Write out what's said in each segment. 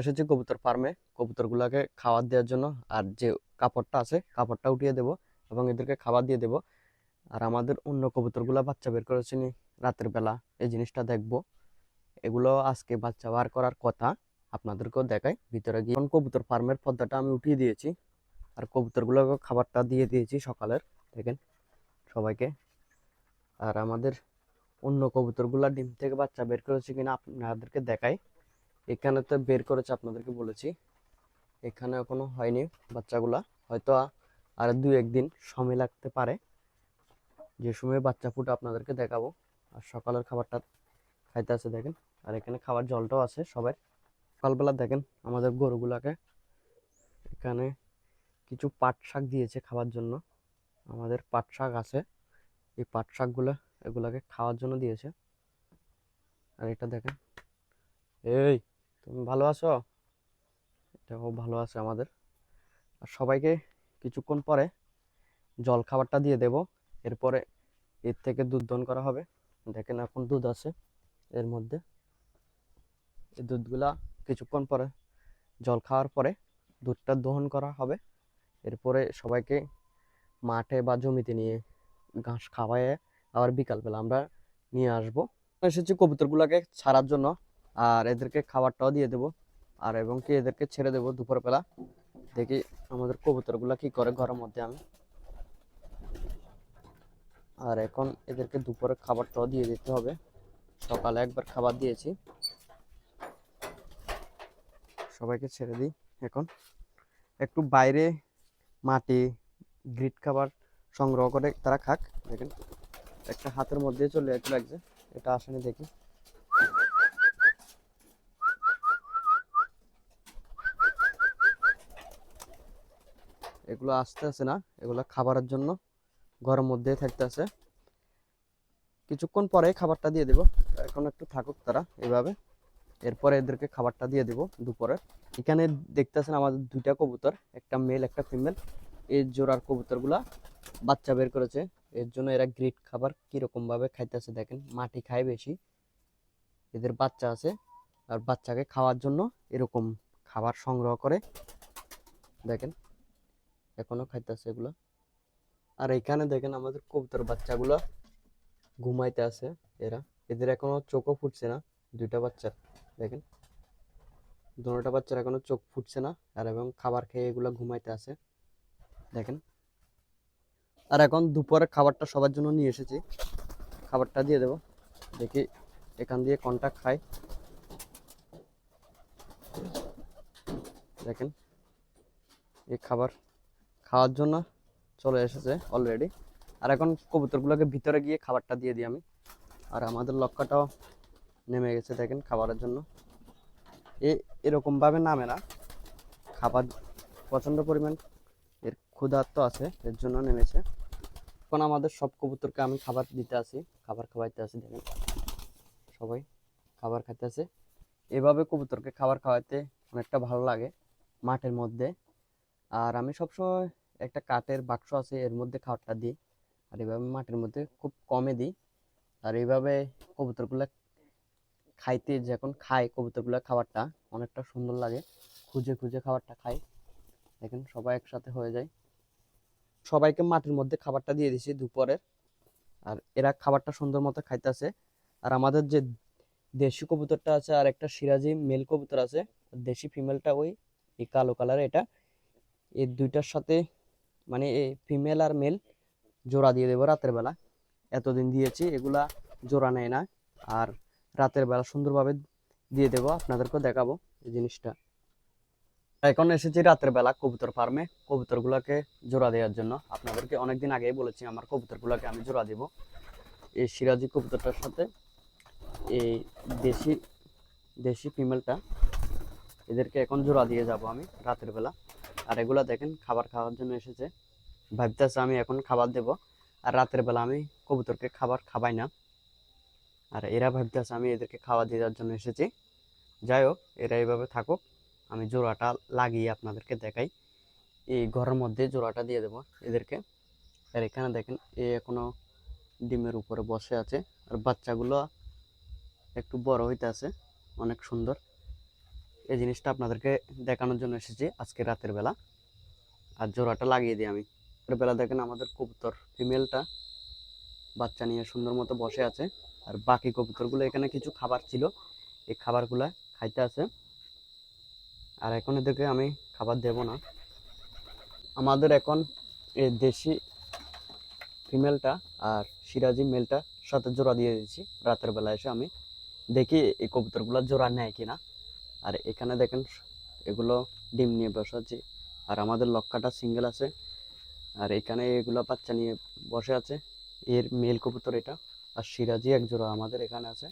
এসেছি কবুতর ফার্মে কবুতরগুলোকে খাবার দেওয়ার জন্য আর যে কাপড়টা আছে, কাপড়টা উঠিয়ে দেবো এবং এদেরকে খাবার দিয়ে দেবো। আর আমাদের অন্য কবুতরগুলো বাচ্চা বের করেছে রাতের বেলা। এই জিনিসটা দেখব। এগুলো আজকে বাচ্চা বার করার কথা। আপনাদেরকেও দেখাই। ভিতরে গিয়ে কবুতর ফার্মের পর্দাটা আমি উঠিয়ে দিয়েছি। আর কবুতরগুলোকে খাবারটা দিয়ে দিয়েছি সকালের। দেখেন সবাইকে। আর আমাদের অন্য কবুতরগুলা ডিম থেকে বাচ্চা বের করেছে কিনা আপনাদেরকে দেখাই। এখানে তো বের করেছে আপনাদেরকে বলেছি। এখানে এখনও হয়নি বাচ্চাগুলা। হয়তো আর দুই একদিন সময় লাগতে পারে। যে সময় বাচ্চা ফুটে আপনাদেরকে দেখাবো। আর সকালের খাবারটা খাইতে আছে দেখেন। আর এখানে খাবার জলটাও আছে সবাই সকালবেলা দেখেন আমাদের গরুগুলাকে এখানে কিছু পাট শাক দিয়েছে খাওয়ার জন্য। আমাদের পাট শাক আছে। এই পাট শাকগুলো এগুলাকে খাওয়ার জন্য দিয়েছে। আর এটা দেখেন। এই তুমি ভালো আছো? এটাও ভালো আছে আমাদের। আর সবাইকে কিছুক্ষণ পরে জল খাবারটা দিয়ে দেব। এরপরে এর থেকে দুধ দহন করা হবে। দেখেন এখন দুধ আছে এর মধ্যে। এই দুধগুলা কিছুক্ষণ পরে জল খাওয়ার পরে দুধটা দহন করা হবে। এরপরে সবাইকে মাঠে বা জমিতে নিয়ে ঘাস খাওয়ায় আবার বিকালবেলা আমরা নিয়ে আসব। এসেছি কবুতরগুলোকে ছাড়ার জন্য। আর এদেরকে খাবারটাও দিয়ে দেবো। আর এবং কি এদেরকে ছেড়ে দেবো দুপুরবেলা। দেখি আমাদের কবুতরগুলো কি করে ঘরের মধ্যে আমি। আর এখন এদেরকে দুপুরে খাবারটাও দিয়ে দিতে হবে। সকালে একবার খাবার দিয়েছি। সবাইকে ছেড়ে দিই এখন। একটু বাইরে মাটি, গ্রিট খাবার সংগ্রহ করে তারা খাক। দেখেন, একটা হাতের মধ্যে চলে যেতে লাগছে এটা আসেনি দেখি। এগুলো আসতে আছে না, এগুলো খাবারের জন্য ঘরের মধ্যে থাকতে আছে কিছুক্ষণ পরে খাবারটা দিয়ে দেব। এখন একটু থাকুক তারা এভাবে এরপরে এদেরকে খাবারটা দিয়ে দেব দুপুরে। এখানে দেখতেছেন আমাদের দুইটা কবুতর, একটা মেল একটা ফিমেল এই জোড়ার কবুতরগুলা বাচ্চা বের করেছে। এর জন্য এরা গ্রিট খাবার। কীরকম ভাবে খাইতেছে দেখেন, মাটি খায় বেশি। এদের বাচ্চা আছে আর বাচ্চাকে খাওয়ার জন্য এরকম খাবার সংগ্রহ করে। দেখেন। এখনও খাইতেছে এগুলো। আর এখানে দেখেন আমাদের কবুতর বাচ্চাগুলো ঘুমাইতে আছে এরা। এদের এখনও চোখও ফুটছে না, দুইটা বাচ্চার, দেখেন। দুটা বাচ্চার এখনও চোখ ফুটছে না, আর এবং খাবার খেয়ে এগুলো ঘুমাইতে আছে, দেখেন। আর এখন দুপুরে খাবারটা সবার জন্য নিয়ে এসেছি। খাবারটা দিয়ে দেবো, দেখি এখান দিয়ে কোনটা খায়। দেখেন, এই খাবার খাওয়ার জন্য চলে এসেছে অলরেডি আর এখন কবুতরগুলোকে ভিতরে গিয়ে খাবারটা দিয়ে দিই আমি। আর আমাদের লক্ষ্যটাও নেমে গেছে দেখেন খাবারের জন্য। এ, এরকমভাবে নামে না। খাবার প্রচণ্ড পরিমাণ এর ক্ষুধার্ত আছে, এর জন্য নেমেছে। এখন আমাদের সব কবুতরকে আমি খাবার দিতে আসি, খাবার খাওয়াইতে আসি দেখেন। সবাই খাবার খাইতে আছে এভাবে কবুতরকে খাবার খাওয়াইতে অনেকটা ভালো লাগে মাঠের মধ্যে। আর আমি সবসময় একটা কাঠের বাক্স আছে এর মধ্যে খাবারটা দিই। আর এভাবে মাটির মধ্যে খুব কমে দিই। আর এইভাবে কবুতরগুলো খাইতে যখন খায় কবুতরগুলো খাবারটা অনেকটা সুন্দর লাগে। খুঁজে খুঁজে খাবারটা খায় দেখেন সবাই একসাথে হয়ে যায়। সবাইকে মাটির মধ্যে খাবারটা দিয়ে দিছি দুপুরের। আর এরা খাবারটা সুন্দর মতো খাইতেছে। আর আমাদের যে দেশি কবুতরটা আছে আর একটা সিরাজি মেল কবুতর আছে, দেশি ফিমেলটা ওই এই কালো কালার এটা। এই দুইটার সাথে মানে এই ফিমেল আর মেল জোড়া দিয়ে দেবো রাতের বেলা। এতদিন দিয়েছি, এগুলা জোড়া নেয় না। আর রাতের বেলা সুন্দরভাবে দিয়ে দেবো, আপনাদেরকেও দেখাবো এই জিনিসটা। এখন এসেছি রাতের বেলা কবুতর ফার্মে কবুতরগুলোকে জোড়া দেওয়ার জন্য। আপনাদেরকে অনেকদিন আগেই বলেছি, আমার কবুতরগুলোকে আমি জোড়া দেব। এই সিরাজি কবুতরটার সাথে এই দেশি দেশি ফিমেলটা এদেরকে এখন জোড়া দিয়ে যাব আমি রাতের বেলা। আর এগুলা দেখেন, খাবার খাওয়ার জন্য এসেছে। ভাবতেছে আমি এখন খাবার দেব, আর রাতের বেলা আমি কবুতরকে খাবার খাবাই না। আর এরা ভাবতেছে আমি এদেরকে খাওয়া দেওয়ার জন্য এসেছি। যাই হোক, এরা এইভাবে থাকুক, আমি জোড়াটা লাগিয়ে আপনাদেরকে দেখাই। এই ঘরের মধ্যে জোড়াটা দিয়ে দেবো এদেরকে। আর এখানে দেখেন, এ এখনও ডিমের উপরে বসে আছে, আর বাচ্চাগুলো একটু বড় হইতে আছে, অনেক সুন্দর। এই জিনিসটা আপনাদেরকে দেখানোর জন্য এসেছি আজকে রাতের বেলা। আর জোড়াটা লাগিয়ে দিই আমি। রাতের বেলা দেখেন আমাদের কবুতর ফিমেলটা বাচ্চা নিয়ে সুন্দর মতো বসে আছে। আর বাকি কবুতরগুলো এখানে কিছু খাবার ছিল, এই খাবারগুলো খাইতে আছে। আর এখন এদেরকে আমি খাবার দেব না। আমাদের এখন এই দেশি ফিমেলটা আর সিরাজি মেলটা সাথে জোড়া দিয়ে দিয়েছি। রাতের বেলা এসে আমি দেখি এই কবুতরগুলো জোড়া নেয় কিনা। আর এখানে দেখেন এগুলো ডিম নিয়ে বসে আছে আর আমাদের লক্কাটা সিঙ্গেল আছে। আর এখানে এগুলো বাচ্চা নিয়ে বসে আছে। এর মেল কবুতর এটা আর সিরাজি এক জোড়া আমাদের এখানে আছে।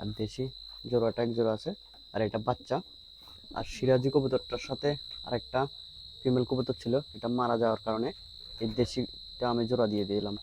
আর দেশি জোড়াটা এক জোড়া আছে আর এটা বাচ্চা। আর সিরাজি কবুতরটার সাথে আরেকটা ফিমেল কবুতর ছিল, এটা মারা যাওয়ার কারণে। এই দেশিটা আমি জোড়া দিয়ে দিলাম।